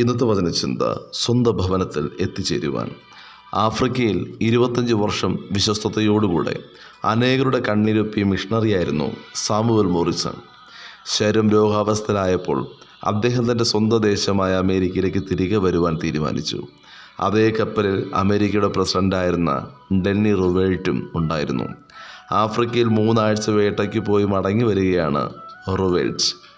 ഇന്നത്തെ വചനചിന്ത സ്വന്തം ഭവനത്തിൽ എത്തിച്ചേരുവാൻ. ആഫ്രിക്കയിൽ ഇരുപത്തഞ്ച് വർഷം വിശ്വസ്തയോടുകൂടെ അനേകരുടെ കണ്ണീരൊപ്പിയ മിഷണറിയായിരുന്നു സാമുവൽ മോറിസൺ. ശരം രോഗാവസ്ഥയിലായപ്പോൾ അദ്ദേഹം തന്റെ സ്വന്തം ദേശമായ അമേരിക്കയിലേക്ക് തിരികെ വരുവാൻ തീരുമാനിച്ചു. അതേ കപ്പലിൽ അമേരിക്കയുടെ പ്രസിഡന്റായിരുന്ന ഡെന്നി റുവേൾട്ടും ഉണ്ടായിരുന്നു. ആഫ്രിക്കയിൽ മൂന്നാഴ്ച വേട്ടയ്ക്ക് പോയി മടങ്ങി വരികയാണ് റുവേൾട്ട്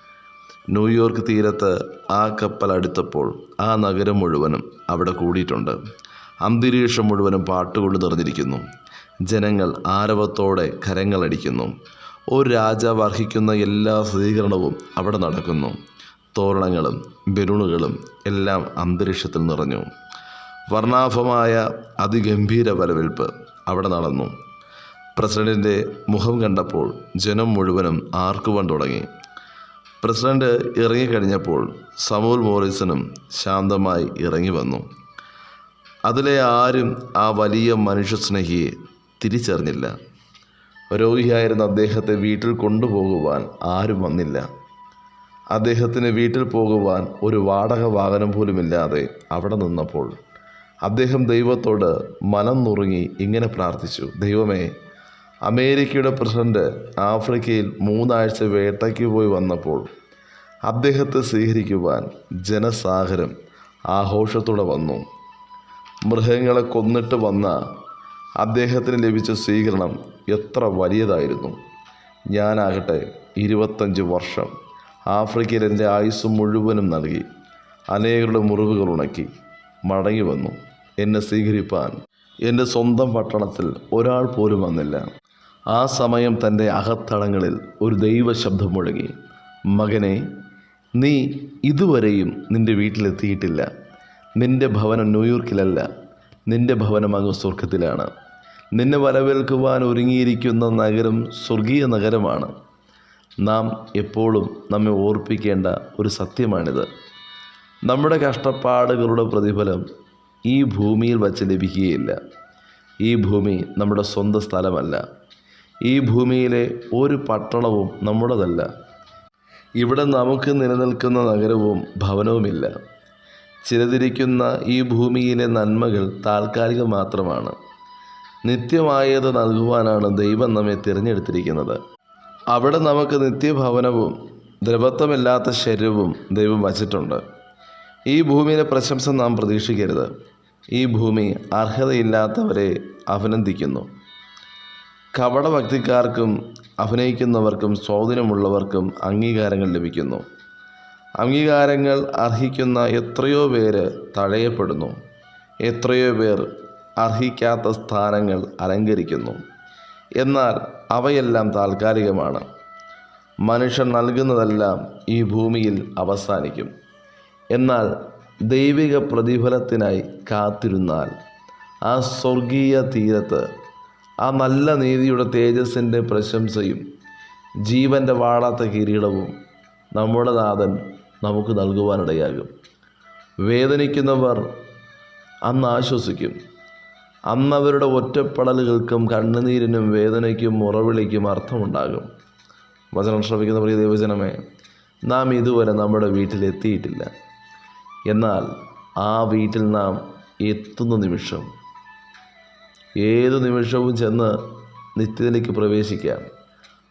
ന്യൂയോർക്ക് തീരത്ത് ആ കപ്പൽ അടുത്തപ്പോൾ ആ നഗരം മുഴുവനും അവിടെ കൂടിയിട്ടുണ്ട്. അന്തരീക്ഷം മുഴുവനും പാട്ടുകൊണ്ട് നിറഞ്ഞിരിക്കുന്നു. ജനങ്ങൾ ആരവത്തോടെ കരങ്ങളടിക്കുന്നു ഒരു രാജാവ് അർഹിക്കുന്ന എല്ലാ സ്വീകരണവും അവിടെ നടക്കുന്നു. തോരണങ്ങളും ബലൂണുകളും എല്ലാം അന്തരീക്ഷത്തിൽ നിറഞ്ഞു. വർണാഭമായ അതിഗംഭീര വരവേൽപ്പ് അവിടെ നടന്നു. പ്രസിഡന്റിന്റെ മുഖം കണ്ടപ്പോൾ ജനം മുഴുവനും ആർക്കുവാൻ തുടങ്ങി. പ്രസിഡന്റ് ഇറങ്ങിക്കഴിഞ്ഞപ്പോൾ സമൂൽ മോറിസനും ശാന്തമായി ഇറങ്ങി വന്നു അതിലെ ആരും ആ വലിയ മനുഷ്യസ്നേഹിയെ തിരിച്ചറിഞ്ഞില്ല. രോഗിയായിരുന്ന അദ്ദേഹത്തെ വീട്ടിൽ കൊണ്ടുപോകുവാൻ ആരും വന്നില്ല. അദ്ദേഹത്തിന് വീട്ടിൽ പോകുവാൻ ഒരു വാടക വാഹനം പോലുമില്ലാതെ അവിടെ നിന്നപ്പോൾ അദ്ദേഹം ദൈവത്തോട് മനം നുറുങ്ങി ഇങ്ങനെ പ്രാർത്ഥിച്ചു ദൈവമേ അമേരിക്കയുടെ പ്രസിഡന്റ് ആഫ്രിക്കയിൽ മൂന്നാഴ്ച വേട്ടയ്ക്ക് പോയി വന്നപ്പോൾ അദ്ദേഹത്തെ സ്വീകരിക്കുവാൻ ജനസാഗരം ആഘോഷത്തോടെ വന്നു. മൃഗങ്ങളെ കൊന്നിട്ട് വന്ന അദ്ദേഹത്തിന് ലഭിച്ച സ്വീകരണം എത്ര വലിയതായിരുന്നു. ഞാനാകട്ടെ ഇരുപത്തഞ്ച് വർഷം ആഫ്രിക്കയിൽ എന്റെ ആയുസ് മുഴുവനും നൽകി അനേകരുടെ മുറിവുകൾ ഉണക്കി മടങ്ങി വന്നു. എന്നെ സ്വീകരിപ്പാൻ എന്റെ സ്വന്തം പട്ടണത്തിൽ ഒരാൾ പോലും വന്നില്ല. ആ സമയം തന്റെ അകത്തളങ്ങളിൽ ഒരു ദൈവശബ്ദം മുഴങ്ങി. മകനെ നീ ഇതുവരെയും നിന്റെ വീട്ടിലെത്തിയിട്ടില്ല. നിന്റെ ഭവനം ന്യൂയോർക്കിലല്ല. നിന്റെ ഭവനം അങ്ങ് സ്വർഗത്തിലാണ് നിന്നെ വരവേൽക്കുവാൻ ഒരുങ്ങിയിരിക്കുന്ന നഗരം സ്വർഗീയ നഗരമാണ്. നാം എപ്പോഴും നമ്മെ ഓർപ്പിക്കേണ്ട ഒരു സത്യമാണിത്. നമ്മുടെ കഷ്ടപ്പാടുകളുടെ പ്രതിഫലം ഈ ഭൂമിയിൽ വച്ച് ലഭിക്കുകയില്ല. ഈ ഭൂമി നമ്മുടെ സ്വന്തം സ്ഥലമല്ല. ഈ ഭൂമിയിലെ ഒരു പട്ടണവും നമ്മുടേതല്ല. ഇവിടെ നമുക്ക് നിലനിൽക്കുന്ന നഗരവും ഭവനവുമില്ല. ചിലതിരിക്കുന്ന ഈ ഭൂമിയിലെ നന്മകൾ താൽക്കാലികം മാത്രമാണ്. നിത്യമായത് നൽകുവാനാണ് ദൈവം നമ്മെ തിരഞ്ഞെടുത്തിരിക്കുന്നത്. അവിടെ നമുക്ക് നിത്യഭവനവും ദ്രവത്വമില്ലാത്ത ശരീരവും ദൈവം വച്ചിട്ടുണ്ട്. ഈ ഭൂമിയിലെ പ്രശംസ നാം പ്രതീക്ഷിക്കരുത്. ഈ ഭൂമി അർഹതയില്ലാത്തവരെ അഭിനന്ദിക്കുന്നു. കപടഭക്തിക്കാർക്കും അഭിനയിക്കുന്നവർക്കും സ്വാധീനമുള്ളവർക്കും അംഗീകാരങ്ങൾ ലഭിക്കുന്നു. അംഗീകാരങ്ങൾ അർഹിക്കുന്ന എത്രയോ പേര് തഴയപ്പെടുന്നു എത്രയോ പേർ അർഹിക്കാത്ത സ്ഥാനങ്ങൾ അലങ്കരിക്കുന്നു. എന്നാൽ അവയെല്ലാം താൽക്കാലികമാണ്. മനുഷ്യൻ നൽകുന്നതെല്ലാം ഈ ഭൂമിയിൽ അവസാനിക്കും. എന്നാൽ ദൈവിക പ്രതിഫലത്തിനായി കാത്തിരുന്നാൽ ആ സ്വർഗീയ തീരത്ത് ആ നല്ല നീതിയുടെ തേജസ്സിന്റെ പ്രശംസയും ജീവന്റെ വാടാത്ത കിരീടവും നമ്മുടെ നാഥൻ നമുക്ക് നൽകുവാനിടയാകും. വേദനിക്കുന്നവർ അന്ന് ആശ്വസിക്കും. അന്നവരുടെ ഒറ്റപ്പെടലുകൾക്കും കണ്ണുനീരിനും വേദനയ്ക്കും മുറവിളിക്കും അർത്ഥമുണ്ടാകും. വചനം ശ്രമിക്കുന്ന പ്രിയ ദൈവജനമേ നാം ഇതുവരെ നമ്മുടെ വീട്ടിലെത്തിയിട്ടില്ല എന്നാൽ ആ വീട്ടിൽ നാം എത്തുന്ന നിമിഷം ഏതു നിമിഷവും ചെന്ന് നിത്യത്തിലേക്ക് പ്രവേശിക്കാം.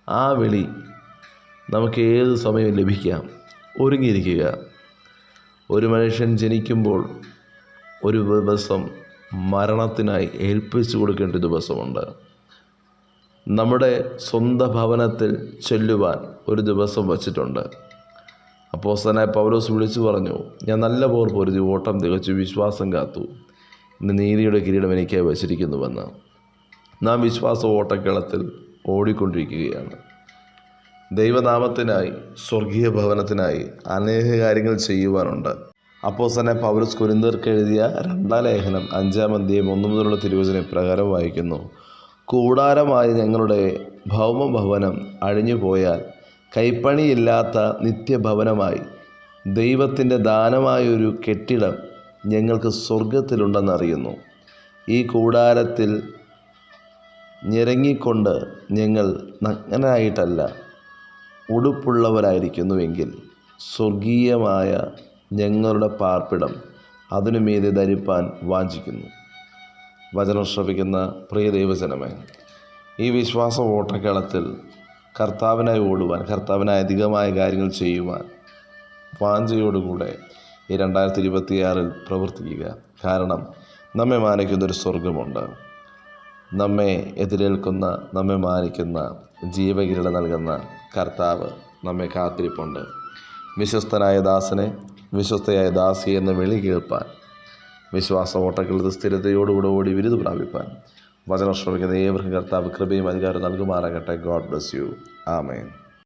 ആ വിളി നമുക്ക് ഏത് സമയവും ലഭിക്കാം. ഒരുങ്ങിയിരിക്കുക. ഒരു മനുഷ്യൻ ജനിക്കുമ്പോൾ ഒരു ദിവസം മരണത്തിനായി ഏൽപ്പിച്ചു കൊടുക്കേണ്ട ദിവസമുണ്ട്. നമ്മുടെ സ്വന്തം ഭവനത്തിൽ ചെല്ലുവാൻ ഒരു ദിവസം വച്ചിട്ടുണ്ട്. അപ്പോസ്തനായ പൗലോസ് വിളിച്ചു പറഞ്ഞു ഞാൻ നല്ല പോർ പൊരുതി ഓട്ടം തികച്ചു വിശ്വാസം കാത്തു. നീതിയുടെ കിരീടം എനിക്കായി വച്ചിരിക്കുന്നുവെന്ന്. നാം വിശ്വാസ ഓട്ടക്കളത്തിൽ ഓടിക്കൊണ്ടിരിക്കുകയാണ്. ദൈവനാമത്തിനായി സ്വർഗീയ ഭവനത്തിനായി അനേക കാര്യങ്ങൾ ചെയ്യുവാനുണ്ട്. അപ്പോൾ തന്നെ പൗരസ് കുരിന്തർക്ക് എഴുതിയ രണ്ടാം ലേഖനം അഞ്ചാം അധ്യായം ഒന്നു മുതലുള്ള തിരുവചനം പ്രകാരം വായിക്കുന്നു. കൂടാരമായി ഞങ്ങളുടെ ഭൗമഭവനം അഴിഞ്ഞു പോയാൽ കൈപ്പണിയില്ലാത്ത നിത്യഭവനമായി ദൈവത്തിന്റെ ദാനമായൊരു കെട്ടിടം ഞങ്ങൾക്ക് സ്വർഗത്തിലുണ്ടെന്നറിയുന്നു ഈ കൂടാരത്തിൽ ഞെരങ്ങിക്കൊണ്ട് ഞങ്ങൾ നഗ്നനായിട്ടല്ല ഉടുപ്പുള്ളവരായിരിക്കുന്നുവെങ്കിൽ സ്വർഗീയമായ ഞങ്ങളുടെ പാർപ്പിടം അതിനുമീതെ ധരിപ്പാൻ വാഞ്ചിക്കുന്നു. വചനം ശ്രവിക്കുന്ന പ്രിയ ദൈവജനമേ ഈ വിശ്വാസ ഓട്ടക്കളത്തിൽ കർത്താവിനായി ഓടുവാൻ കർത്താവിനായി അധികമായ കാര്യങ്ങൾ ചെയ്യുവാൻ വാഞ്ചയോടുകൂടെ ഈ രണ്ടായിരത്തി ഇരുപത്തിയാറിൽ പ്രവർത്തിക്കുക. കാരണം നമ്മെ മാനിക്കുന്നൊരു സ്വർഗമുണ്ട് നമ്മെ എതിരേൽക്കുന്ന നമ്മെ മാനിക്കുന്ന ജീവകിരണ നൽകുന്ന കർത്താവ് നമ്മെ കാത്തിരിപ്പുണ്ട്. വിശ്വസ്തനായ ദാസനെ വിശ്വസ്തയായ ദാസി എന്ന് വിളി കേൾപ്പാൻ വിശ്വാസ ഓട്ടക്കളത്ത് സ്ഥിരതയോടുകൂടെ ഓടി വിരുദ് പ്രാപിപ്പാൻ വചനം ശ്രമിക്കുന്ന ഏവർക്കും കർത്താവ് കൃപയും അധികാരം നൽകുമാറാകട്ടെ. God bless you. ആമേൻ.